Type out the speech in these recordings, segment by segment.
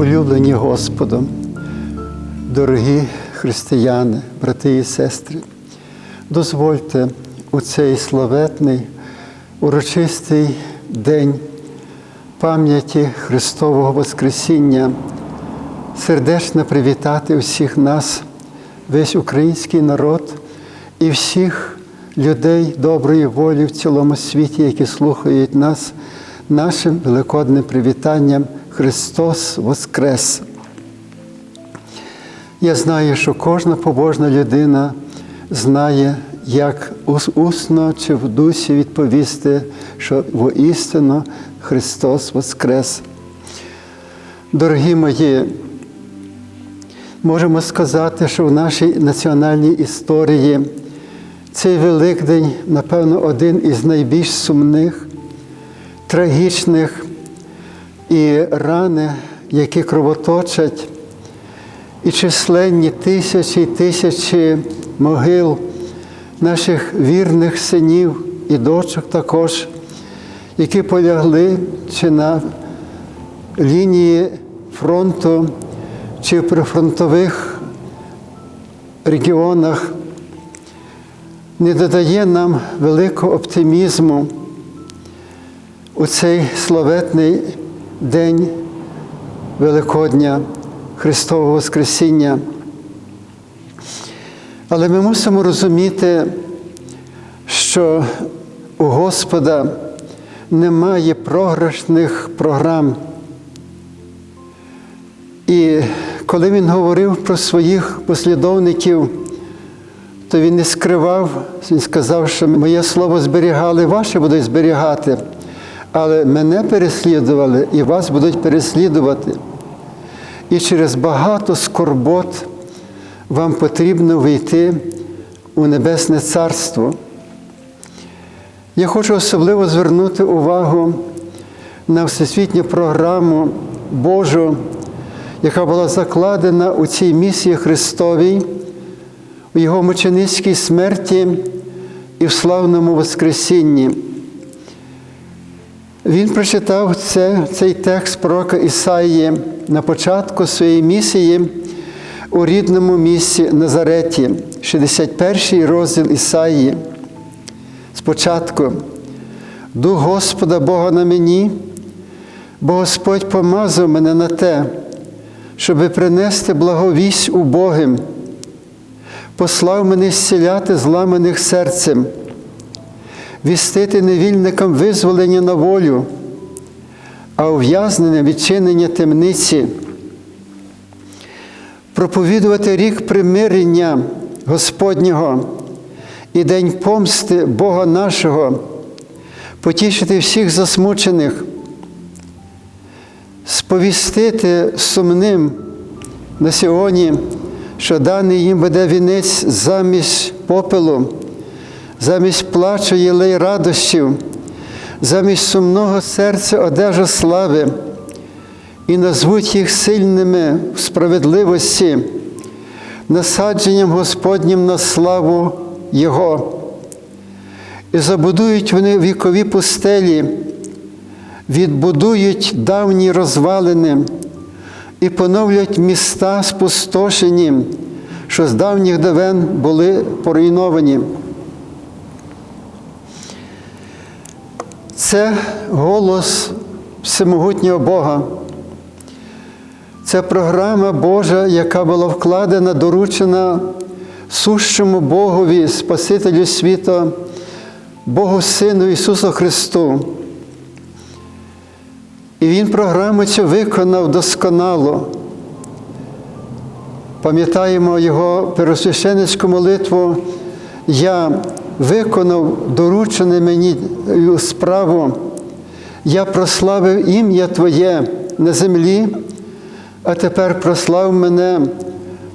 улюблені Господом, дорогі християни, брати і сестри, дозвольте у цей славетний, урочистий день пам'яті Христового Воскресіння сердечно привітати всіх нас, весь український народ і всіх людей доброї волі в цілому світі, які слухають нас, нашим великодним привітанням Христос Воскрес! Я знаю, що кожна побожна людина знає, як усно чи в дусі відповісти, що воістину Христос Воскрес. Дорогі мої, можемо сказати, що в нашій національній історії цей Великдень, напевно, один із найбільш сумних, трагічних і рани, які кровоточать, і численні тисячі і тисячі могил наших вірних синів і дочок також, які полягли чи на лінії фронту, чи в прифронтових регіонах, не додає нам великого оптимізму у цей славетний день Великодня Христового Воскресіння. Але ми мусимо розуміти, що у Господа немає програшних програм. І коли він говорив про своїх послідовників, то він не скривав, він сказав, що моє слово зберігали, ваше будуть зберігати, але мене переслідували і вас будуть переслідувати. І через багато скорбот вам потрібно вийти у Небесне Царство. Я хочу особливо звернути увагу на всесвітню програму Божу, яка була закладена у цій місії Христовій, у Його мученицькій смерті і в славному Воскресінні. Він прочитав це, цей текст пророка Ісаї на початку своєї місії у рідному місці Назареті, 61 розділ Ісаї. Спочатку, Дух Господа Бога на мені, бо Господь помазав мене на те, щоби принести благовість убогим, послав мене зціляти зламаних серцем, вістити невільникам визволення на волю, а ув'язнення відчинення темниці, проповідувати рік примирення Господнього і день помсти Бога нашого, потішити всіх засмучених, сповістити сумним на сьогодні, що даний їм буде вінець замість попелу, замість плачу єлей радощів, замість сумного серця одежа слави, і назвуть їх сильними в справедливості, насадженням Господнім на славу Його. І забудують вони вікові пустелі, відбудують давні розвалини і поновлять міста спустошені, що з давніх давен були поруйновані. Це голос всемогутнього Бога. Це програма Божа, яка була вкладена, доручена сущому Богові, Спасителю світу, Богу Сину Ісусу Христу. І Він програму цю виконав досконало. Пам'ятаємо Його первосвященницьку молитву. Я виконав доручене мені справу, я прославив ім'я Твоє на землі, а тепер прослав мене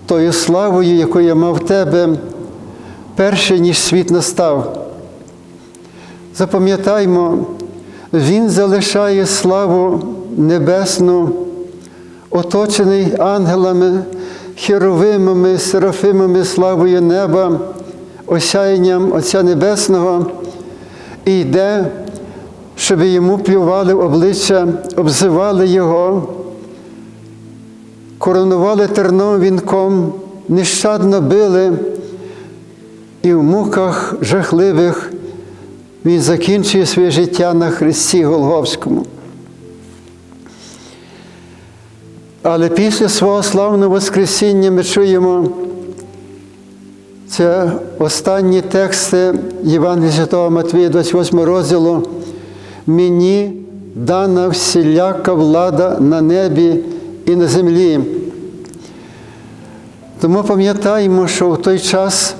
тою славою, яку я мав в тебе, перше, ніж світ настав. Запам'ятаймо, Він залишає славу небесну, оточений ангелами, херовимами, серафимами, славою неба, осяянням Отця Небесного, і йде, щоб йому плювали в обличчя, обзивали Його, коронували терновим вінком, нещадно били, і в муках жахливих він закінчує своє життя на Христі Голговському. Але після свого славного Воскресіння ми чуємо це останні тексти Євангелія Святого Матвія, 28 розділу. Мені дана всіляка влада на небі і на землі. Тому пам'ятаємо, що в той час,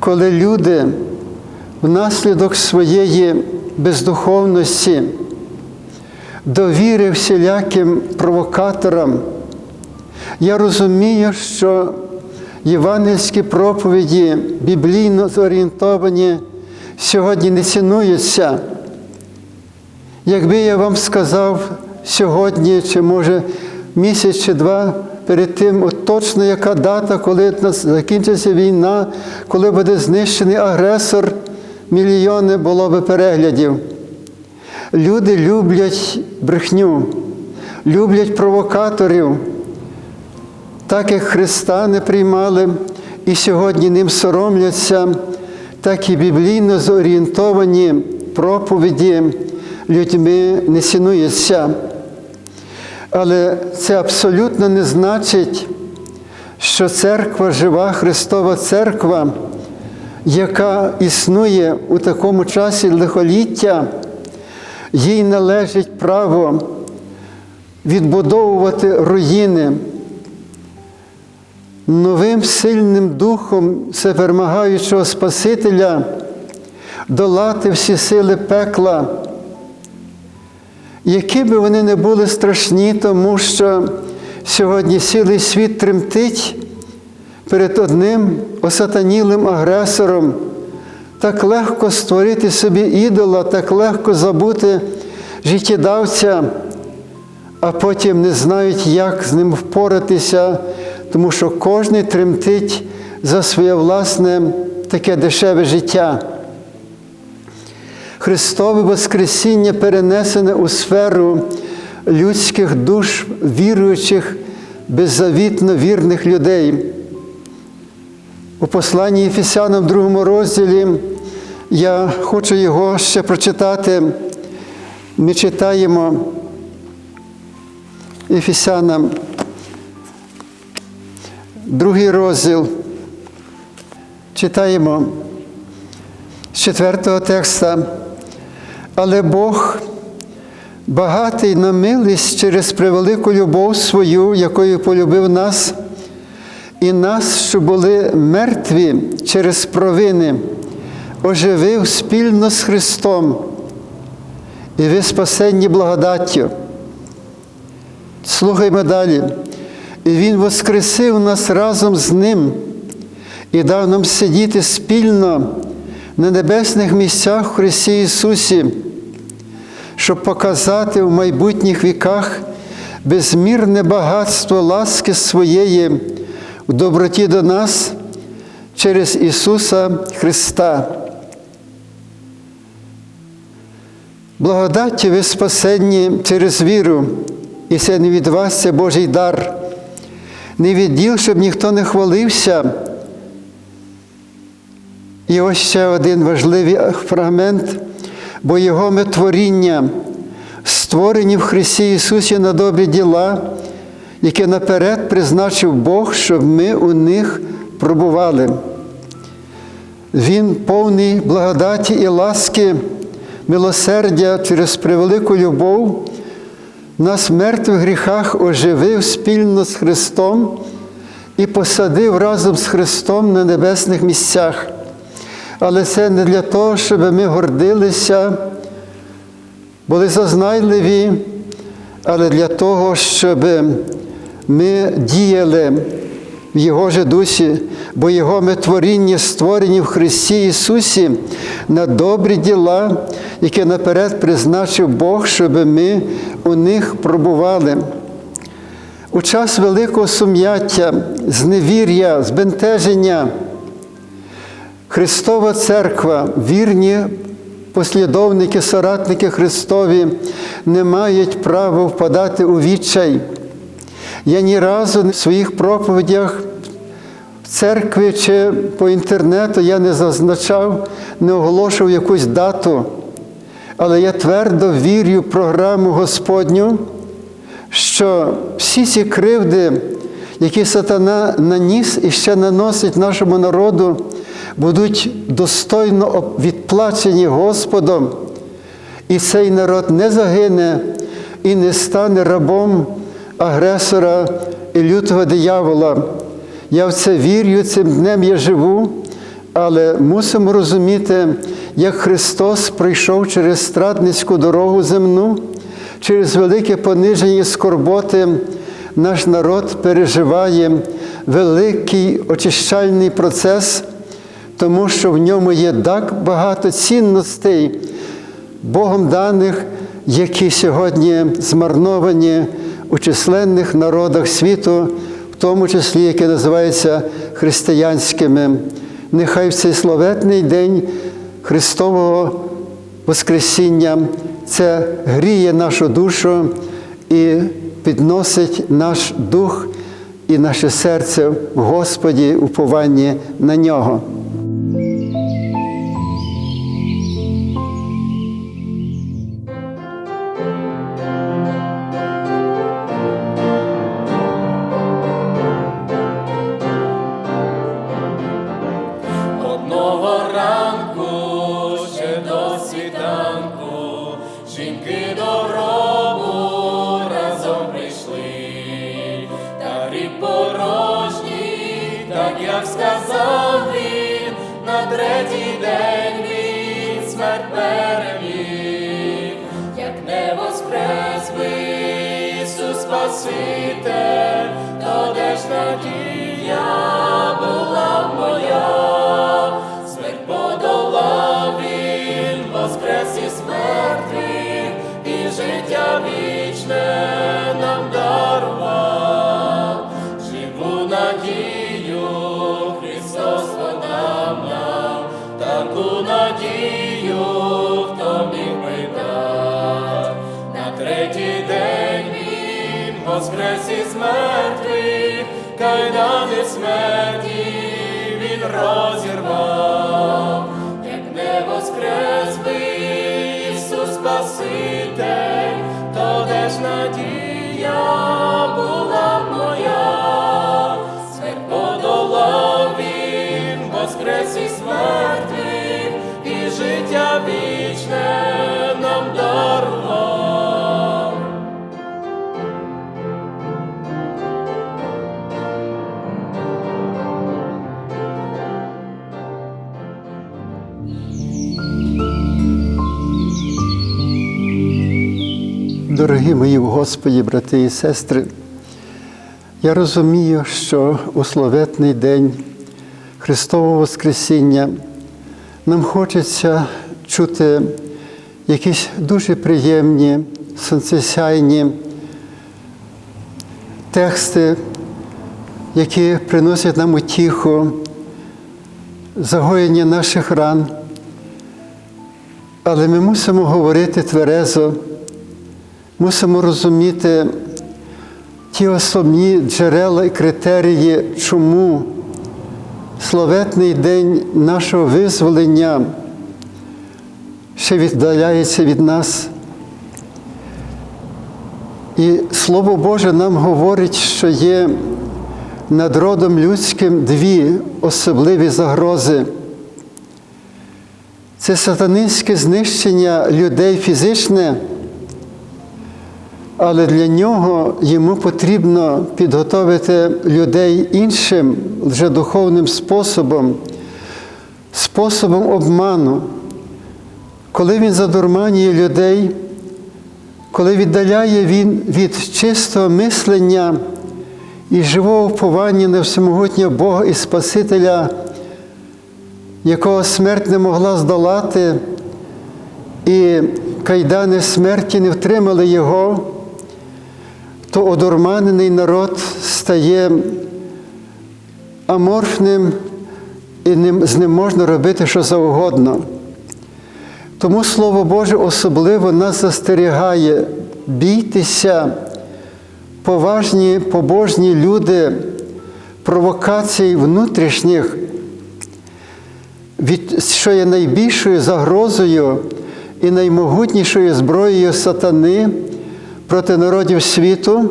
коли люди внаслідок своєї бездуховності, довіри всіляким провокаторам, я розумію, що євангельські проповіді, біблійно зорієнтовані, сьогодні не цінуються. Якби я вам сказав сьогодні, чи може місяць чи два перед тим, от точно яка дата, коли закінчиться війна, коли буде знищений агресор, мільйони було би переглядів. Люди люблять брехню, люблять провокаторів, так як Христа не приймали і сьогодні ним соромляться, так і біблійно зорієнтовані проповіді людьми не цінуються. Але це абсолютно не значить, що церква, жива Христова Церква, яка існує у такому часі лихоліття, їй належить право відбудовувати руїни. Новим сильним духом всеперемагаючого Спасителя долати всі сили пекла, які би вони не були страшні, тому що сьогодні цілий світ тремтить перед одним осатанілим агресором. Так легко створити собі ідола, так легко забути життєдавця, а потім не знають, як з ним впоратися, тому що кожен тремтить за своє власне таке дешеве життя. Христове Воскресіння перенесене у сферу людських душ, віруючих, беззавітно вірних людей. У посланні Єфесянам, в другому розділі, я хочу його ще прочитати. Ми читаємо Ефесянам, другий розділ. Читаємо з четвертого текста. Але Бог багатий на милість через превелику любов свою, якою полюбив нас, і нас, що були мертві через провини, оживив спільно з Христом, і ви спасенні благодаттю. Слухаймо далі. І Він воскресив нас разом з Ним і дав нам сидіти спільно на небесних місцях в Христі Ісусі, щоб показати в майбутніх віках безмірне багатство ласки своєї в доброті до нас через Ісуса Христа. Благодаті ви спасенні через віру, і це не від вас, це Божий дар, не від діл, щоб ніхто не хвалився. І ось ще один важливий фрагмент, бо Його ми творіння, створені в Христі Ісусі на добрі діла, які наперед призначив Бог, щоб ми у них пробували. Він повний благодаті і ласки, милосердя через превелику любов, нас мертвих гріхах оживив спільно з Христом і посадив разом з Христом на небесних місцях. Але це не для того, щоб ми гордилися, були зазнайливі, але для того, щоб ми діяли в Його же дусі, бо Його ми творіння створені в Христі Ісусі на добрі діла, які наперед призначив Бог, щоб ми у них пробували. У час великого сум'яття, зневір'я, збентеження. Христова Церква, вірні послідовники, соратники Христові не мають права впадати у відчай, Я ні разу в своїх проповідях в церкві чи по інтернету я не зазначав, не оголошував якусь дату. Але я твердо вірю в програму Господню, що всі ці кривди, які сатана наніс і ще наносить нашому народу, будуть достойно відплачені Господом. І цей народ не загине і не стане рабом агресора і лютого диявола. Я в це вірю, цим днем я живу, але мусимо розуміти, як Христос прийшов через страдницьку дорогу земну, через велике пониження скорботи. Наш народ переживає великий очищальний процес, тому що в ньому є так багато цінностей, Богом даних, які сьогодні змарновані у численних народах світу, в тому числі, яке називається християнськими. Нехай в цей славетний день Христового Воскресіння це гріє нашу душу і підносить наш дух і наше серце в Господі упованні на нього. Разом прийшли, та гріб порожній, так як сказав він, на третій день він смерть переміг, як не воскрес би Спаситель, то де ж надія була моя, воскрес із мертвих, кайдани смерті він розірвав, Дорогі мої в Господі, брати і сестри, я розумію, що у славетний день Христового Воскресіння нам хочеться чути якісь дуже приємні, сонцесяйні тексти, які приносять нам утіху, загоєння наших ран. Але ми мусимо говорити тверезо, мусимо розуміти ті основні джерела і критерії, чому славетний день нашого визволення ще віддаляється від нас. І Слово Боже нам говорить, що є над родом людським дві особливі загрози. Це сатанинське знищення людей фізичне, але для нього йому потрібно підготовити людей іншим вже духовним способом, способом обману. Коли він задурманює людей, коли віддаляє він від чистого мислення і живого вповання на всемогутнього Бога і Спасителя, якого смерть не могла здолати, і кайдани смерті не втримали його, то одурманений народ стає аморфним і з ним можна робити що завгодно. Тому Слово Боже особливо нас застерігає бійтеся поважні побожні люди провокацій внутрішніх, від, що є найбільшою загрозою і наймогутнішою зброєю сатани проти народів світу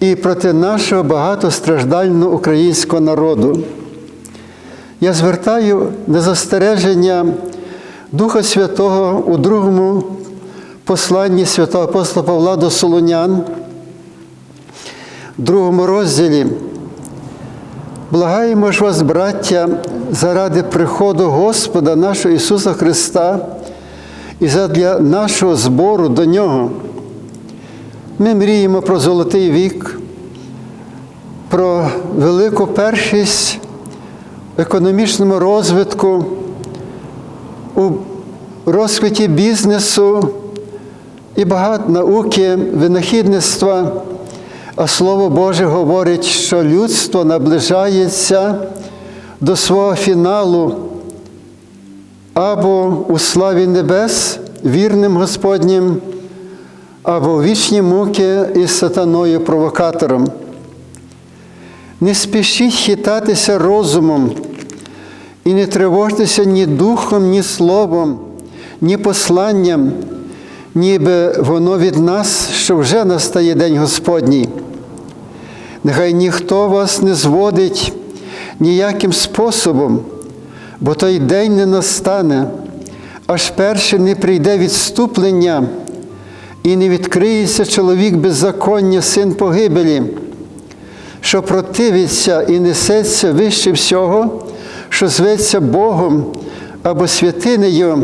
і проти нашого багатостраждального українського народу. Я звертаю на застереження Духа Святого у другому посланні святого апостола Павла до Солонян, в другому розділі. Благаємо ж вас, браття, заради приходу Господа нашого Ісуса Христа і задля нашого збору до Нього. Ми мріємо про золотий вік, про велику першість в економічному розвитку, у розквіті бізнесу і багато науки, винахідництва. А Слово Боже говорить, що людство наближається до свого фіналу або у славі небес, вірним Господнім, або вічні муки із сатаною провокатором. Не спішіть хитатися розумом і не тривожтеся ні духом, ні словом, ні посланням, ніби воно від нас, що вже настає День Господній. Нехай ніхто вас не зводить ніяким способом, бо той день не настане, аж перше не прийде відступлення і не відкриється чоловік беззаконня, син погибелі, що противиться і несеться вище всього, що зветься Богом або святинею,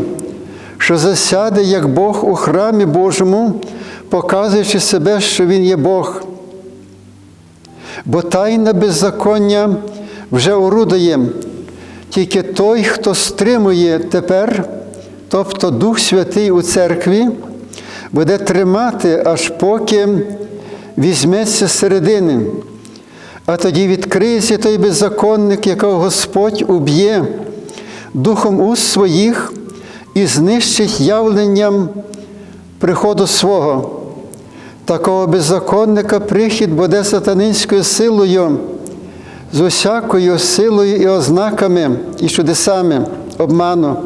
що засяде як Бог у храмі Божому, показуючи себе, що Він є Бог. Бо тайна беззаконня вже орудує, тільки той, хто стримує тепер, тобто Дух Святий у церкві, буде тримати, аж поки візьметься середини. А тоді відкриється той беззаконник, якого Господь уб'є духом уст своїх і знищить явленням приходу свого. Такого беззаконника прихід буде сатанинською силою, з усякою силою і ознаками, і чудесами обману.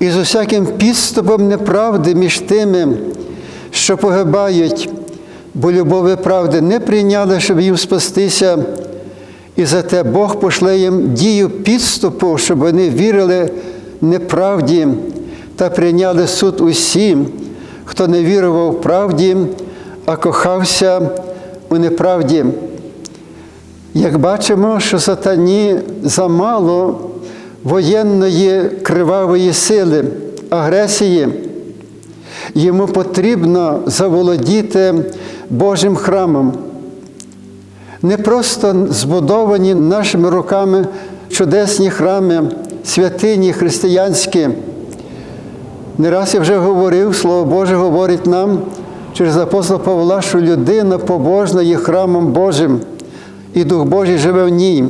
І з усяким підступом неправди між тими, що погибають, бо любові правди не прийняли, щоб їм спастися, і зате Бог пошле їм дію підступу, щоб вони вірили неправді та прийняли суд усім, хто не вірував правді, а кохався у неправді. Як бачимо, що сатані замало воєнної кривавої сили, агресії, йому потрібно заволодіти Божим храмом. Не просто збудовані нашими руками чудесні храми, святині християнські. Не раз я вже говорив, Слово Боже говорить нам через апостола Павла, що людина побожна є храмом Божим, і Дух Божий живе в ній.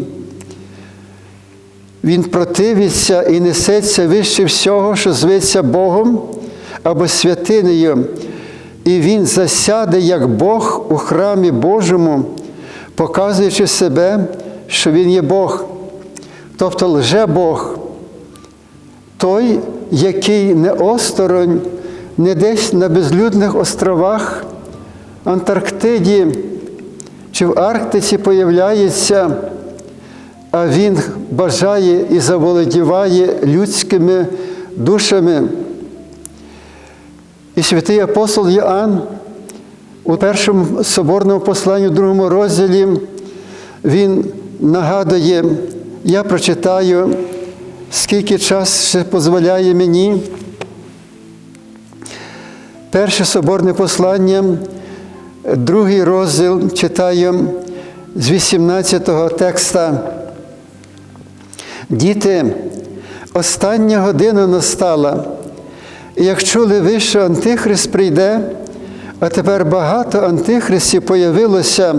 Він противиться і несеться вище всього, що зветься Богом або святинею, і Він засяде як Бог у храмі Божому, показуючи себе, що Він є Бог, тобто лже Бог, той, який не осторонь, не десь на безлюдних островах, Антарктиді чи в Арктиці появляється, а Він бажає і заволодіває людськими душами. І святий апостол Йоанн у першому соборному посланні, у другому розділі, він нагадує, я прочитаю, скільки час ще дозволяє мені. Перше соборне послання, другий розділ читаю з 18-го текста. Діти, остання година настала. І як чули ви, що Антихрист прийде, а тепер багато антихристів появилося,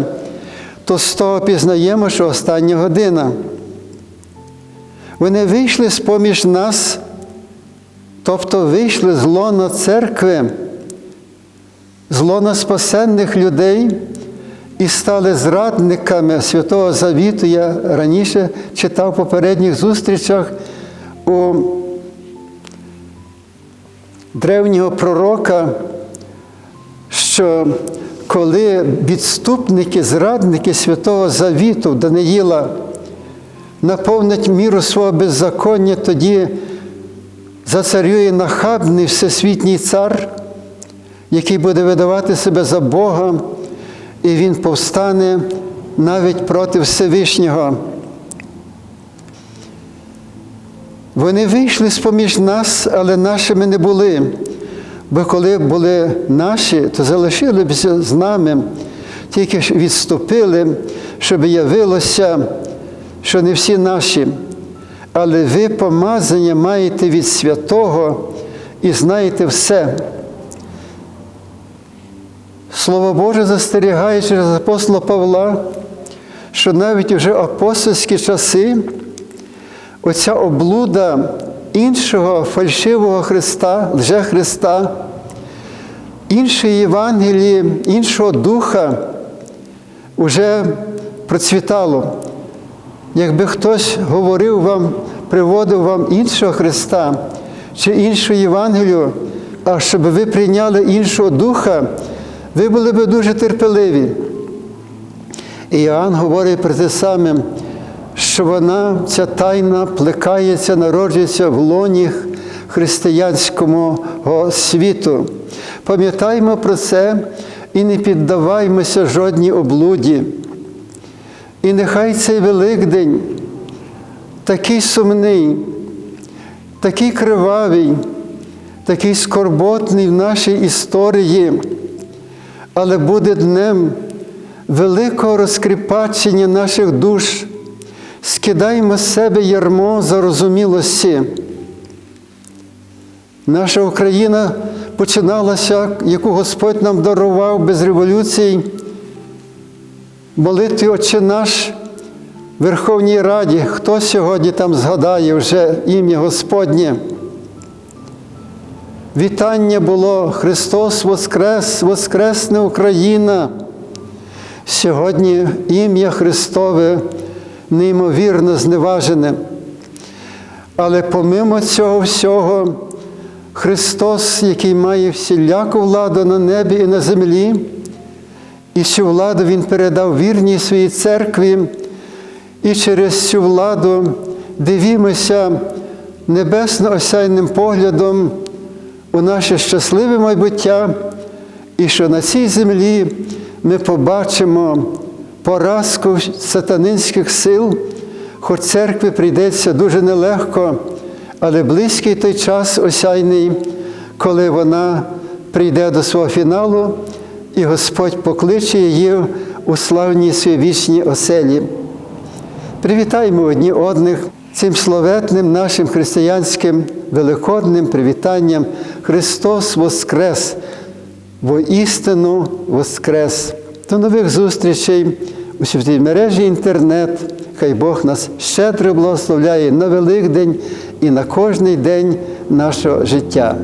то з того пізнаємо, що остання година. Вони вийшли з поміж нас, тобто вийшли з лона церкви, злоноспасенних людей і стали зрадниками Святого Завіту. Я раніше читав в попередніх зустрічах у древнього пророка, що коли відступники, зрадники Святого Завіту Даниїла наповнять міру свого беззаконня, тоді зацарює нахабний всесвітній цар, який буде видавати себе за Бога, і він повстане навіть проти Всевишнього. Вони вийшли з-поміж нас, але нашими не були. Бо коли були наші, то залишилися з нами, тільки ж відступили, щоб явилося, що не всі наші. Але ви помазання маєте від святого і знаєте все. Слово Боже застерігає через апостола Павла, що навіть уже апостольські часи оця облуда іншого фальшивого Христа, лже Христа, іншої Євангелії, іншого духа вже процвітало. Якби хтось говорив вам, приводив вам іншого Христа чи іншу Євангелію, а щоб ви прийняли іншого духа, ви були б дуже терпеливі. І Іоанн говорить про те саме, що вона, ця тайна, плекається, народжується в лоні християнського світу. Пам'ятаймо про це і не піддаваймося жодній облуді. І нехай цей Великдень такий сумний, такий кривавий, такий скорботний в нашій історії, але буде днем великого розкріпачення наших душ. Скидаємо з себе ярмо зарозумілості. Наша Україна починалася, яку Господь нам дарував без революцій, молитві Отче наш в Верховній Раді. Хто сьогодні там згадає вже ім'я Господнє? Вітання було Христос Воскрес, Воскресне Україна. Сьогодні ім'я Христове неймовірно зневажене. Але помимо цього всього, Христос, який має всіляку владу на небі і на землі, і цю владу Він передав вірній своїй церкві, і через цю владу дивімося небесно осяйним поглядом у наше щасливе майбуття, і що на цій землі ми побачимо поразку сатанинських сил, хоч церкві прийдеться дуже нелегко, але близький той час осяйний, коли вона прийде до свого фіналу, і Господь покличе її у славній своїй вічній оселі. Привітаємо одні одних цим словетним нашим християнським великодним привітанням Христос Воскрес, воістину Воскрес. До нових зустрічей у святій мережі інтернет. Хай Бог нас щедро благословляє на Великдень і на кожний день нашого життя.